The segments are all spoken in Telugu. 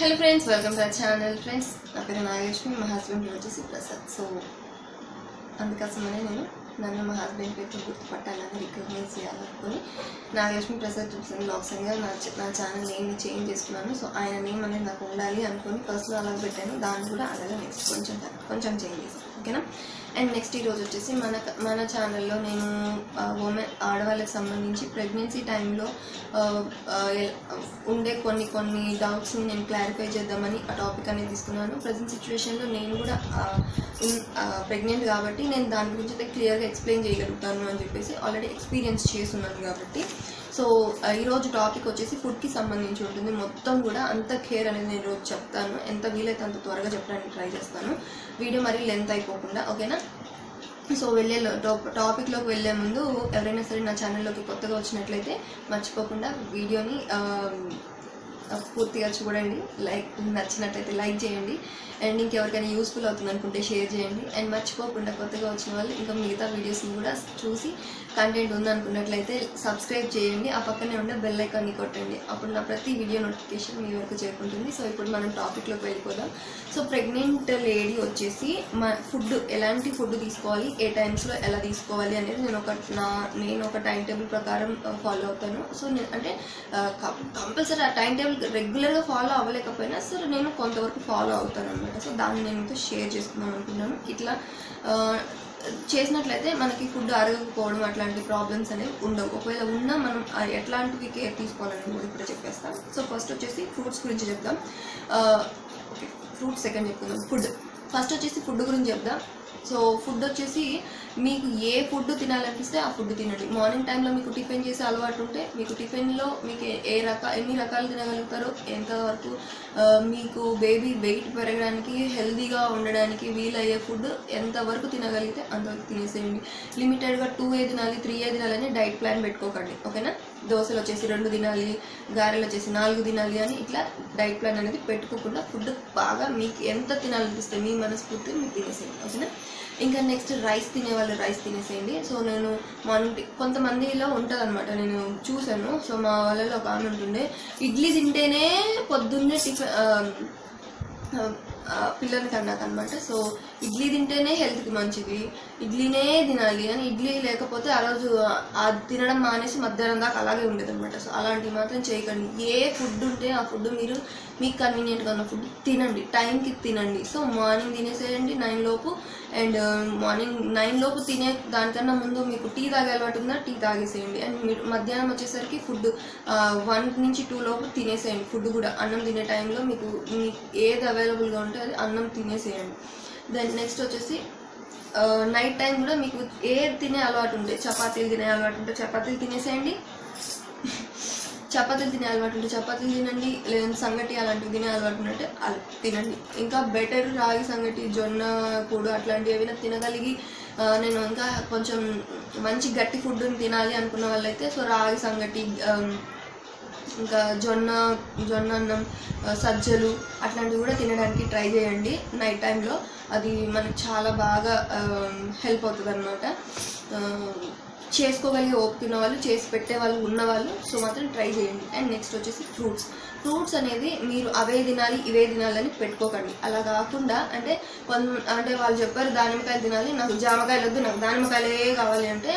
Hello friends welcome to channel friends నా పేరు నాగలక్ష్మి మా హస్బెండ్ పేరు వచ్చేసి ప్రసాద్ సో అందుకోసమనే నేను నన్ను మా హస్బెండ్ పేరుతో గుర్తుపట్టాలని రికగ్నైజ్ చేయాలనుకుని నాగలక్ష్మి ప్రసాద్ చూసిన బ్లాగ్స్గా నా నా ఛానల్ నేమ్ని చేంజ్ చేసుకున్నాను. సో ఆయన నేమ్ అనేది నాకు ఉండాలి అనుకుని ఫస్ట్లో అలా పెట్టాను. దాన్ని కూడా అలాగే నెక్స్ట్ కొంచెం కొంచెం చేంజ్ చేశాను ఓకేనా? అండ్ నెక్స్ట్ ఈరోజు వచ్చేసి మన మన ఛానల్లో నేను ఉమెన్ ఆడవాళ్ళకి సంబంధించి ప్రెగ్నెన్సీ టైంలో ఉండే కొన్ని కొన్ని డౌట్స్ని నేను క్లారిఫై చేద్దామని ఆ టాపిక్ అనేది తీసుకున్నాను. ప్రజెంట్ సిచ్యువేషన్లో నేను కూడా ప్రెగ్నెంట్ కాబట్టి నేను దాని గురించి అయితే క్లియర్గా ఎక్స్ప్లెయిన్ చేయగలుగుతాను అని చెప్పేసి ఆల్రెడీ ఎక్స్పీరియన్స్ చేస్తున్నాను కాబట్టి. సో ఈరోజు టాపిక్ వచ్చేసి ఫుడ్కి సంబంధించి ఉంటుంది. మొత్తం కూడా అంత కేర్ అనేది నేను రోజు చెప్తాను. ఎంత వీలైతే అంత త్వరగా చెప్పడానికి ట్రై చేస్తాను. వీడియో మరీ లెంత్ అయిపోకుండా ఓకేనా? సో వెళ్ళే టాప్ టాపిక్లోకి వెళ్ళే ముందు ఎవరైనా సరే నా ఛానల్లోకి కొత్తగా వచ్చినట్లయితే మర్చిపోకుండా వీడియోని పూర్తిగా చూడండి. లైక్ నచ్చినట్లయితే లైక్ చేయండి. అండ్ ఇంకెవరికైనా యూస్ఫుల్ అవుతుంది అనుకుంటే షేర్ చేయండి. అండ్ మర్చిపోకుండా కొత్తగా వచ్చిన వాళ్ళు ఇంకా మిగతా వీడియోస్ని కూడా చూసి కంటెంట్ ఉందనుకున్నట్లయితే సబ్స్క్రైబ్ చేయండి. ఆ పక్కనే ఉండే బెల్ ఐకాన్ని కొట్టండి. అప్పుడు నా ప్రతి వీడియో నోటిఫికేషన్ మీ వరకు చేరుకుంటుంది. సో ఇప్పుడు మనం టాపిక్లోకి వెళ్ళిపోదాం. సో ప్రెగ్నెంట్ లేడీ వచ్చేసి మా ఫుడ్ ఎలాంటి ఫుడ్ తీసుకోవాలి? ఏ టైమ్స్లో ఎలా తీసుకోవాలి అనేది నేను ఒక నా నేను ఒక టైం టేబుల్ ప్రకారం ఫాలో అవుతాను. సో నేను అంటే కంపల్సరీ ఆ టైం టేబుల్ రెగ్యులర్గా ఫాలో అవ్వలేకపోయినా సరే నేను కొంతవరకు ఫాలో అవుతాను అనమాట సో దాన్ని నేను మీతో షేర్ చేసుకుందాం అనుకున్నాను ఇట్లా చేసినట్లయితే మనకి ఫుడ్ అరగకపోవడం అట్లాంటి ప్రాబ్లమ్స్ అనేవి ఉండవు. ఒకవేళ ఉన్నా మనం ఎట్లాంటివి కేర్ తీసుకోవాలని కూడా ఇప్పుడు చెప్పేస్తాం. సో ఫస్ట్ వచ్చేసి ఫ్రూట్స్ గురించి చెప్దాం. ఫ్రూట్స్ సెకండ్ చెప్పుకుందాం ఫుడ్ ఫస్ట్ వచ్చేసి ఫుడ్ గురించి చెప్దాం. సో ఫుడ్ వచ్చేసి మీకు ఏ ఫుడ్ తినాలనిపిస్తే ఆ ఫుడ్ తినండి. మార్నింగ్ టైంలో మీకు టిఫిన్ చేసే అలవాటు ఉంటే మీకు టిఫిన్లో మీకు ఏ- ఏ రక ఎన్ని రకాలు తినగలుగుతారో ఎంతవరకు మీకు బేబీ వెయిట్ పెరగడానికి హెల్దీగా ఉండడానికి వీలయ్యే ఫుడ్ ఎంతవరకు తినగలిగితే అంతవరకు తినేసేయండి. లిమిటెడ్గా టూ ఏ తినాలి త్రీ ఏ తినాలని డైట్ ప్లాన్ పెట్టుకోకండి. ఓకేనా? దోశలు వచ్చేసి రెండు తినాలి గారెలు వచ్చేసి నాలుగు తినాలి అని ఇట్లా డైట్ ప్లాన్ అనేది పెట్టుకోకుండా ఫుడ్ బాగా మీకు ఎంత తినాలనిపిస్తే మీ మనస్ఫూర్తి మీరు తినేసేయండి. ఓకేనా? ఇంకా నెక్స్ట్ రైస్ తినేవాళ్ళు రైస్ తినేసేయండి. సో నేను మార్నింగ్ కొంతమందిలో ఉంటుందన్నమాట. నేను చూశాను. సో మా వాళ్ళలో ఒక ఆమె ఉంటుండే. ఇడ్లీ తింటేనే పొద్దున్నే టిఫిన్ పిల్లలకి అన్నాక అనమాట సో ఇడ్లీ తింటేనే హెల్త్కి మంచిది. ఇడ్లీనే తినాలి అని ఇడ్లీ లేకపోతే ఆ రోజు అది తినడం మానేసి మధ్యాహ్నం దాకా అలాగే ఉండేది అనమాట సో అలాంటివి మాత్రం చేయకండి. ఏ ఫుడ్ ఉంటే ఆ ఫుడ్ మీరు మీకు కన్వీనియంట్గా ఉన్న ఫుడ్ తినండి. టైంకి తినండి. సో మార్నింగ్ తినేసేయండి నైన్ లోపు. అండ్ మార్నింగ్ నైన్ లోపు తినే దానికన్నా ముందు మీకు టీ తాగే అలవాటు ఉందా? టీ తాగేసేయండి. అండ్ మీరు మధ్యాహ్నం వచ్చేసరికి ఫుడ్ వన్ నుంచి టూ లోపు తినేసేయండి. ఫుడ్ కూడా అన్నం తినే టైంలో మీకు మీకు ఏది అవైలబుల్గా ఉంటే అది అన్నం తినేసేయండి. దెన్ నెక్స్ట్ వచ్చేసి నైట్ టైం కూడా మీకు ఏది తినే అలవాటు ఉంటే చపాతీలు తినే అలవాటు ఉంటే చపాతీలు తినేసేయండి. చపాతీలు తినే అలవాటు ఉంటే చపాతీలు తినండి లేదంటే సంగటి అలాంటివి తినే అలవాటు ఉంటే అలా తినండి. ఇంకా బెటర్ రాగి సంగటి జొన్న కూడు అట్లాంటివి ఏమైనా తినగలిగి నేను ఇంకా కొంచెం మంచి గట్టి ఫుడ్ని తినాలి అనుకున్న వాళ్ళైతే సో రాగి సంగటి ఇంకా జొన్న జొన్న అన్నం సజ్జలు అట్లాంటివి కూడా తినడానికి ట్రై చేయండి నైట్ టైంలో అది మనకు చాలా బాగా హెల్ప్ అవుతుంది అనమాట చేసుకోగలిగే ఓపిక ఉన్న వాళ్ళు చేసి పెట్టే వాళ్ళు ఉన్నవాళ్ళు సో మాత్రం ట్రై చేయండి. అండ్ నెక్స్ట్ వచ్చేసి ఫ్రూట్స్ ఫ్రూట్స్ అనేది మీరు అవే తినాలి ఇవే తినాలని పెట్టుకోకండి. అలా కాకుండా అంటే కొంత అంటే వాళ్ళు చెప్పారు దానిమ్మకాయలు తినాలి నాకు జామకాయలు వద్దు నాకు దానిమ్మకాయలే కావాలి అంటే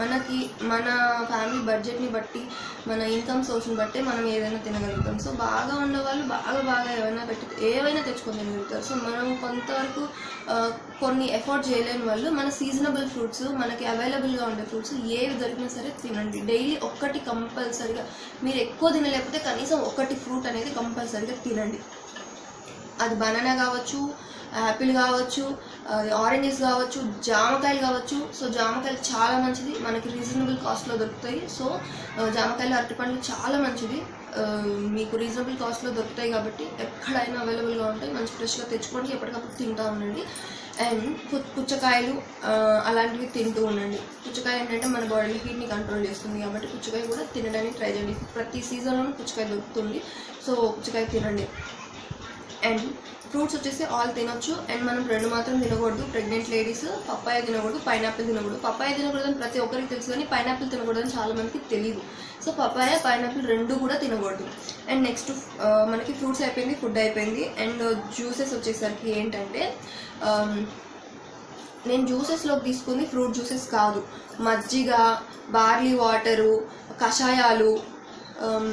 మనకి మన ఫ్యామిలీ బడ్జెట్ని బట్టి మన ఇన్కమ్ సోర్స్ని బట్టి మనం ఏదైనా తినగలుగుతాం. సో బాగా ఉండేవాళ్ళు బాగా బాగా ఏమైనా పెట్టి ఏవైనా తెచ్చుకొని తినగలుగుతారు. సో మనం కొంతవరకు కొన్ని ఎఫోర్డ్ చేయలేని వాళ్ళు మన సీజనబుల్ ఫ్రూట్స్ మనకి అవైలబుల్గా ఉండే ఫ్రూట్స్ ఏవి దొరికినా సరే తినండి. డైలీ ఒక్కటి కంపల్సరిగా మీరు ఎక్కువ తినలేకపోతే కనీసం ఒకటి ఫ్రూట్ అనేది కంపల్సరిగా తినండి. అది బనానా కావచ్చు యాపిల్ కావచ్చు ఆరెంజెస్ కావచ్చు జామకాయలు కావచ్చు. సో జామకాయలు చాలా మంచిది. మనకి రీజనబుల్ కాస్ట్లో దొరుకుతాయి. సో జామకాయలు అరటిపండ్లు చాలా మంచిది. మీకు రీజనబుల్ కాస్ట్లో దొరుకుతాయి కాబట్టి ఎక్కడైనా అవైలబుల్గా ఉంటాయి. మంచి ఫ్రెష్గా తెచ్చుకోండి ఎప్పటికప్పుడు తింటా ఉండండి. అండ్ పు- పుచ్చకాయలు అలాంటివి తింటూ ఉండండి. పుచ్చకాయ ఏంటంటే మన బాడీలో హీట్ని కంట్రోల్ చేస్తుంది కాబట్టి పుచ్చకాయ కూడా తినడానికి ట్రై చేయండి. ప్రతి సీజన్లోనూ పుచ్చకాయ దొరుకుతుంది. సో పుచ్చకాయ తినండి. అండ్ ఫ్రూట్స్ వచ్చేసి ఆల్ తినొచ్చు. అండ్ మనం రెండు మాత్రం తినకూడదు. ప్రెగ్నెంట్ లేడీస్ పప్పాయ తినకూడదు పైనాపిల్ తినకూడదు. పప్పాయ తినకూడదని ప్రతి ఒక్కరికి తెలుసు కానీ పైనాపిల్ తినకూడదని చాలా మందికి తెలియదు సో పప్పాయ పైనాపిల్ రెండు కూడా తినకూడదు. అండ్ నెక్స్ట్ uh, మనకి ఫ్రూట్స్ అయిపోయింది ఫుడ్ అయిపోయింది. అండ్ జ్యూసెస్ వచ్చేసరికి ఏంటంటే um, నేను జ్యూసెస్లోకి తీసుకుంది ఫ్రూట్ జ్యూసెస్ కాదు. మజ్జిగ బార్లీ వాటరు కషాయాలు um,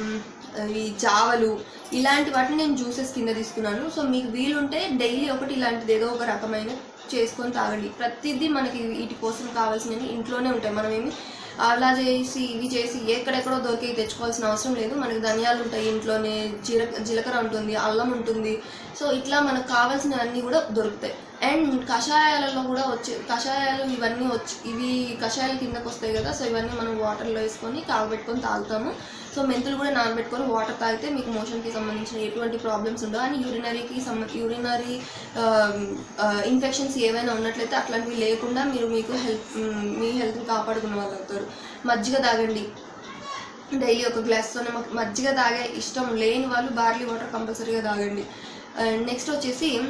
ఈ జావలు ఇలాంటి వాటిని నేను జ్యూసెస్ కింద తీసుకున్నాను. సో మీకు వీలుంటే డైలీ ఒకటి ఇలాంటిది ఏదో ఒక రకమైన చేసుకొని తాగండి. ప్రతిదీ మనకి వీటి కోసం కావాల్సినవి ఇంట్లోనే ఉంటాయి. మనం ఏమి అలా చేసి ఇవి చేసి ఎక్కడెక్కడో దొరికి తెచ్చుకోవాల్సిన అవసరం లేదు. మనకి ధనియాలు ఉంటాయి ఇంట్లోనే జీర జీలకర్ర ఉంటుంది అల్లం ఉంటుంది. సో ఇట్లా మనకు కావాల్సినవన్నీ కూడా దొరుకుతాయి. అండ్ కషాయాలలో కూడా వచ్చే కషాయాలు ఇవన్నీ వచ్చి ఇవి కషాయాల కిందకు వస్తాయి కదా సో ఇవన్నీ మనం వాటర్లో వేసుకొని కాగబెట్టుకొని తాగుతాము. సో మెంతులు కూడా నానబెట్టుకొని వాటర్ తాగితే మీకు మోషన్కి సంబంధించిన ఎటువంటి ప్రాబ్లమ్స్ ఉండవు. అని యూరినరీకి సంబంధించి యూరినరీ ఇన్ఫెక్షన్స్ ఏవైనా ఉన్నట్లయితే అట్లాంటివి లేకుండా మీరు మీకు హెల్త్ మీ హెల్త్ని కాపాడుకున్న వాళ్ళు అవుతారు. మజ్జిగ తాగండి. డైలీ ఒక గ్లాస్తోనే మాకు మజ్జిగ తాగే ఇష్టం లేని వాళ్ళు బార్లీ వాటర్ కంపల్సరీగా తాగండి. అండ్ నెక్స్ట్ వచ్చేసి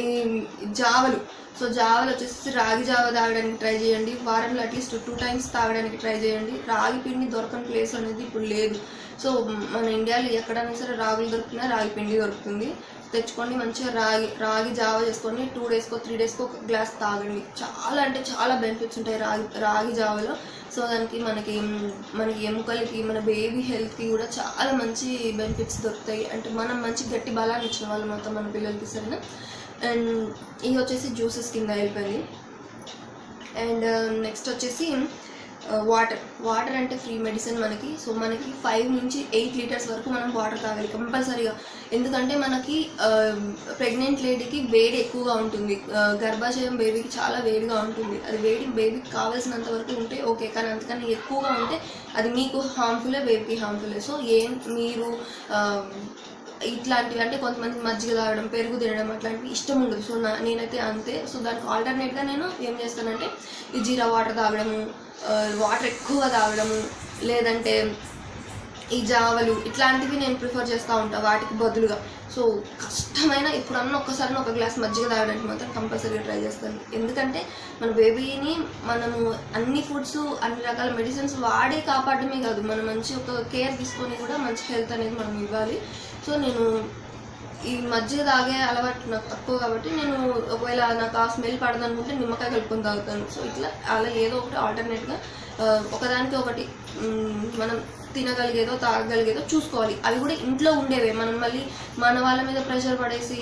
ఈ జావలు. సో జావలు వచ్చేసి రాగి జావ తాగడానికి ట్రై చేయండి. వారంలో అట్లీస్ట్ టూ టైమ్స్ తాగడానికి ట్రై చేయండి. రాగి పిండి దొరకని ప్లేస్ అనేది ఇప్పుడు లేదు. సో మన ఇండియాలో ఎక్కడైనా సరే రాగులు దొరుకుతున్నా రాగి పిండి దొరుకుతుంది. తెచ్చుకోండి మంచిగా రాగి రాగి జావ చేసుకొని టూ డేస్కో త్రీ డేస్కో ఒక గ్లాస్ తాగండి. చాలా అంటే చాలా బెనిఫిట్స్ ఉంటాయి రాగి రాగి జావలో. సో దానికి మనకి మనకి ఎముకలకి మన బేబీ హెల్త్కి కూడా చాలా మంచి బెనిఫిట్స్ దొరుకుతాయి. అంటే మనం మంచి గట్టి బలాన్ని ఇచ్చిన వాళ్ళు మొత్తం మన పిల్లలకి సరేనా? అండ్ ఇది వచ్చేసి జ్యూసెస్ కింద వెళ్ళిపోయింది అండ్ నెక్స్ట్ uh, వచ్చేసి వాటర్ వాటర్ అంటే ఫ్రీ మెడిసిన్ మనకి. సో మనకి ఫైవ్ నుంచి ఎయిట్ లీటర్స్ వరకు మనం వాటర్ తాగాలి కంపల్సరీగా ఎందుకంటే మనకి ప్రెగ్నెంట్ లేడీకి వేడి ఎక్కువగా ఉంటుంది. గర్భాశయం బేబీకి చాలా వేడిగా ఉంటుంది. అది వేడి బేబీకి కావాల్సినంత వరకు ఉంటే ఓకే కానీ అంతకన్నా ఎక్కువగా ఉంటే అది మీకు హార్మ్ఫులే బేబీకి హార్మ్ఫులే సో ఏం. మీరు ఇట్లాంటివి అంటే కొంతమంది మజ్జిగ తాగడం పెరుగు తినడం అట్లాంటివి ఇష్టం ఉండదు. సో నా నేనైతే అంతే. సో దానికి ఆల్టర్నేట్గా నేను ఏం చేస్తానంటే ఈ జీరా వాటర్ తాగడము వాటర్ ఎక్కువ తాగడము లేదంటే ఈ జావలు ఇట్లాంటివి నేను ప్రిఫర్ చేస్తూ ఉంటాను వాటికి బదులుగా. సో కష్టమైన ఇప్పుడన్నా ఒక్కసారి ఒక గ్లాస్ మజ్జిగ తాగడానికి మాత్రం కంపల్సరీగా ట్రై చేస్తాను. ఎందుకంటే మన బేబీని మనము అన్ని ఫుడ్స్ అన్ని రకాల మెడిసిన్స్ వాడే కాపాడమే కాదు. మనం మంచి ఒక కేర్ తీసుకొని కూడా మంచి హెల్త్ అనేది మనం ఇవ్వాలి. సో నేను ఈ మజ్జిగ తాగే అలవాటు నాకు తక్కువ కాబట్టి నేను ఒకవేళ నాకు ఆ స్మెల్ పడదనుకుంటే నిమ్మకాయ కలుపుకొని తాగుతాను. సో ఇట్లా అలా ఏదో ఒకటి ఆల్టర్నేట్గా ఒకదానికి ఒకటి మనం తినగలిగేదో తాగగలిగేదో చూసుకోవాలి. అవి కూడా ఇంట్లో ఉండేవే. మనం మళ్ళీ మన వాళ్ళ మీద ప్రెషర్ పడేసి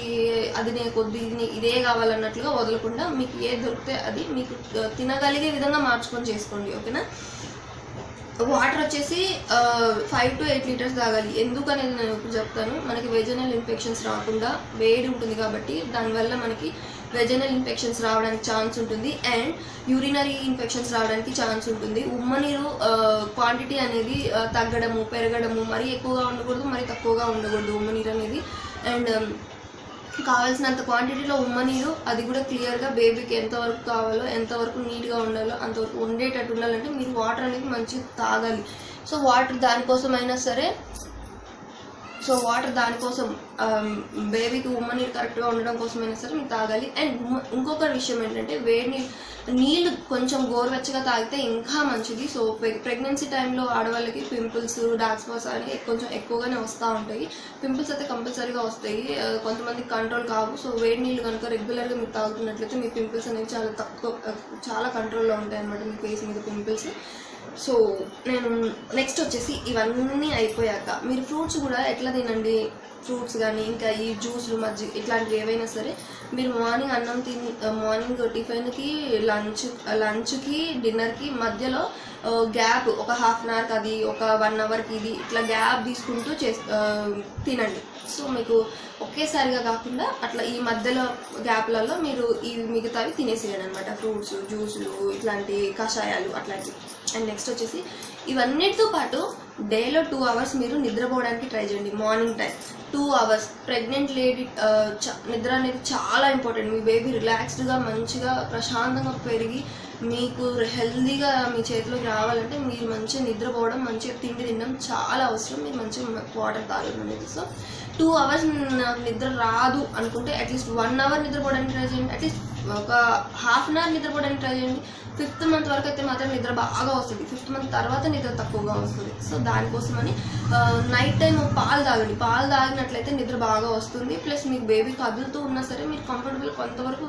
అది నే కొద్ది ఇది ఇదే కావాలన్నట్లుగా వదలకుండా మీకు ఏది దొరికితే అది మీకు తినగలిగే విధంగా మార్చుకొని చేసుకోండి ఓకేనా? వాటర్ వచ్చేసి ఫైవ్ టు ఎయిట్ లీటర్స్ తాగాలి. ఎందుకని నేను ఇప్పుడు చెప్తాను? మనకి వెజనల్ ఇన్ఫెక్షన్స్ రాకుండా వేడి ఉంటుంది కాబట్టి దానివల్ల మనకి వెజనల్ ఇన్ఫెక్షన్స్ రావడానికి ఛాన్స్ ఉంటుంది అండ్ యూరినరీ ఇన్ఫెక్షన్స్ రావడానికి ఛాన్స్ ఉంటుంది. ఉమ్మనీరు క్వాంటిటీ అనేది తగ్గడము పెరగడము మరీ ఎక్కువగా ఉండకూడదు మరీ తక్కువగా ఉండకూడదు ఉమ్మనీరు అనేది. అండ్ కావాల్సినంత క్వాంటిటీలో ఉమ్మనీరు అది కూడా క్లియర్గా బేబీకి ఎంతవరకు కావాలో ఎంతవరకు నీట్గా ఉండాలో అంతవరకు ఉండేటట్టు ఉండాలంటే మీరు వాటర్ అనేది మంచిగా తాగాలి. సో వాటర్ దానికోసమైనా సరే సో వాటర్ దానికోసం బేబీకి ఉమ్మనీరు కరెక్ట్గా ఉండడం కోసమైనా సరే మీరు తాగాలి. అండ్ ఇంకొక విషయం ఏంటంటే వేడి నీళ్ళు నీళ్ళు కొంచెం గోరువెచ్చగా తాగితే ఇంకా మంచిది. సో ప్రెగ్నెన్సీ టైంలో ఆడవాళ్ళకి పింపుల్స్ డార్క్ స్పాట్స్ అనేవి కొంచెం ఎక్కువగానే వస్తూ ఉంటాయి. పింపుల్స్ అయితే కంపల్సరీగా వస్తాయి. కొంతమందికి కంట్రోల్ కావు. సో వేడి నీళ్ళు కనుక రెగ్యులర్గా మీరు తాగుతున్నట్లయితే మీ పింపుల్స్ అనేవి చాలా తక్కువ చాలా కంట్రోల్లో ఉంటాయి అన్నమాట మీ ఫేస్ మీద పింపుల్స్ సో నేను నెక్స్ట్ వచ్చేసి ఇవన్నీ అయిపోయాక. మీరు ఫ్రూట్స్ కూడా ఎట్లా తినండి? ఫ్రూట్స్ కానీ ఇంకా ఈ జ్యూస్లు మజ్జి ఇట్లాంటివి ఏవైనా సరే మీరు మార్నింగ్ అన్నం తిని మార్నింగ్ టిఫిన్కి లంచ్ లంచ్కి డిన్నర్కి మధ్యలో గ్యాప్ ఒక హాఫ్ అన్ అవర్కి అది ఒక వన్ అవర్కి ఇది ఇట్లా గ్యాప్ తీసుకుంటూ చేస్ తినండి. సో మీకు ఒకేసారిగా కాకుండా అట్లా ఈ మధ్యలో గ్యాప్లలో మీరు ఈ మిగతావి తినేసేయండి అనమాట ఫ్రూట్స్ జ్యూసులు ఇట్లాంటి కషాయాలు అట్లాంటివి. అండ్ నెక్స్ట్ వచ్చేసి ఇవన్నిటితో పాటు డేలో టూ అవర్స్ మీరు నిద్రపోవడానికి ట్రై చేయండి. Morning time. Two hours. Pregnant lady నిద్ర అనేది చాలా ఇంపార్టెంట్. మీ బేబీ రిలాక్స్డ్గా మంచిగా ప్రశాంతంగా పెరిగి మీకు హెల్దీగా మీ చేతిలోకి రావాలంటే మీరు మంచిగా నిద్రపోవడం మంచిగా తిండి తినడం చాలా అవసరం. మీరు మంచిగా వాటర్ తాగడం అనేది. సో టూ అవర్స్ నాకు నిద్ర రాదు అనుకుంటే అట్లీస్ట్ వన్ అవర్ నిద్రపోవడానికి ట్రై చేయండి. అట్లీస్ట్ ఒక హాఫ్ అన్ అవర్ నిద్రపోవడానికి ట్రై చేయండి. ఫిఫ్త్ మంత్ వరకు అయితే మాత్రం నిద్ర బాగా వస్తుంది. ఫిఫ్త్ మంత్ తర్వాత నిద్ర తక్కువగా వస్తుంది. సో దానికోసమని నైట్ టైం పాలు తాగండి. పాలు తాగినట్లయితే నిద్ర బాగా వస్తుంది. ప్లస్ మీకు బేబీ కదులుతూ ఉన్నా సరే మీరు కంఫర్టబుల్ కొంతవరకు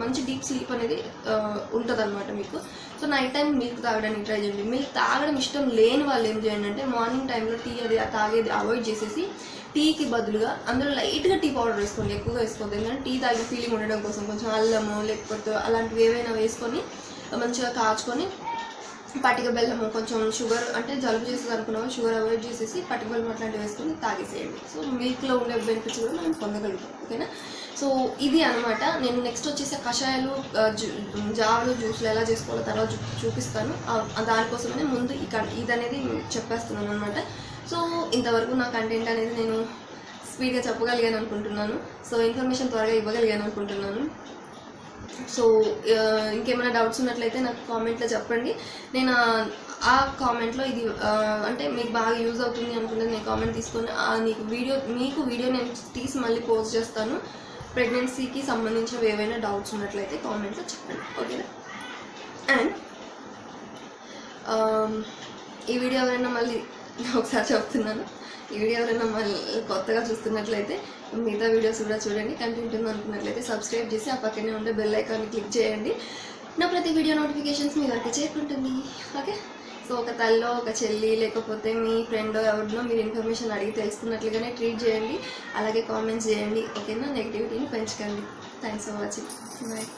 మంచి డీప్ స్లీప్ అనేది ఉంటుంది అనమాట మీకు. సో నైట్ టైం మిల్క్ తాగడానికి ట్రై చేయండి. మిల్క్ తాగడం ఇష్టం లేని వాళ్ళు ఏం చేయండి అంటే మార్నింగ్ టైంలో టీ అది తాగేది అవాయిడ్ చేసేసి టీకి బదులుగా అందులో లైట్గా టీ పౌడర్ వేసుకోండి. ఎక్కువగా వేసుకోవద్దు. ఎందుకంటే టీ తాగిన ఫీలింగ్ ఉండడం కోసం కొంచెం అల్లము లేకపోతే అలాంటివి ఏవైనా వేసుకొని మంచిగా కాచుకొని పటిక బెల్లము కొంచెం షుగర్ అంటే జలుబు చేసేది అనుకున్నాము షుగర్ అవాయిడ్ చేసేసి పటిక బెల్లం అట్లాంటివి వేసుకుని తాగేసేయండి. సో మిల్క్లో ఉండే బెనిఫిట్స్ కూడా మనం పొందగలుగుతాం. ఓకేనా? సో ఇది అనమాట నేను నెక్స్ట్ వచ్చేసి కషాయాలు జావలు జ్యూస్లు ఎలా చేసుకోవాలో తర్వాత చూ- చూపిస్తాను. దానికోసమనే ముందు ఇక్కడ ఇది అనేది చెప్పేస్తున్నాను అనమాట సో ఇంతవరకు నా కంటెంట్ అనేది నేను స్పీడ్గా చెప్పగలిగాను అనుకుంటున్నాను. సో ఇన్ఫర్మేషన్ త్వరగా ఇవ్వగలిగాను అనుకుంటున్నాను. సో uh, ఇంకేమైనా డౌట్స్ ఉన్నట్లయితే నాకు కామెంట్లో చెప్పండి. నేను ఆ- కామెంట్లో ఇది అంటే మీకు బాగా యూజ్ అవుతుంది అనుకుంటే నేను కామెంట్ తీసుకొని ఆ నీకు వీడియో మీకు వీడియో నేను తీసి మళ్ళీ పోస్ట్ చేస్తాను. ప్రెగ్నెన్సీకి సంబంధించినవి ఏవైనా డౌట్స్ ఉన్నట్లయితే కామెంట్లో చెప్పండి. ఓకేనా అండ్ um, ఈ వీడియో ఎవరైనా మళ్ళీ ఒకసారి చెప్తున్నాను. ఈ వీడియో ఎవరైనా మళ్ళీ కొత్తగా చూస్తున్నట్లయితే మిగతా వీడియోస్ కూడా చూడండి. కంటెంట్ ఉంది అనుకున్నట్లయితే సబ్స్క్రైబ్ చేసి ఆ పక్కనే ఉండే బెల్ ఐకాన్ని క్లిక్ చేయండి. నా ప్రతి వీడియో నోటిఫికేషన్స్ మీ వరకు చేరుకుంటుంది. ఓకే సో ఒక తల్లో ఒక చెల్లి లేకపోతే మీ ఫ్రెండ్ ఎవరినో మీరు ఇన్ఫర్మేషన్ అడిగి తెలుసుకున్నట్లుగానే ట్రీట్ చేయండి. అలాగే కామెంట్స్ చేయండి. ఓకేనా నెగిటివిటీని పెంచకండి. Thanks for watching bye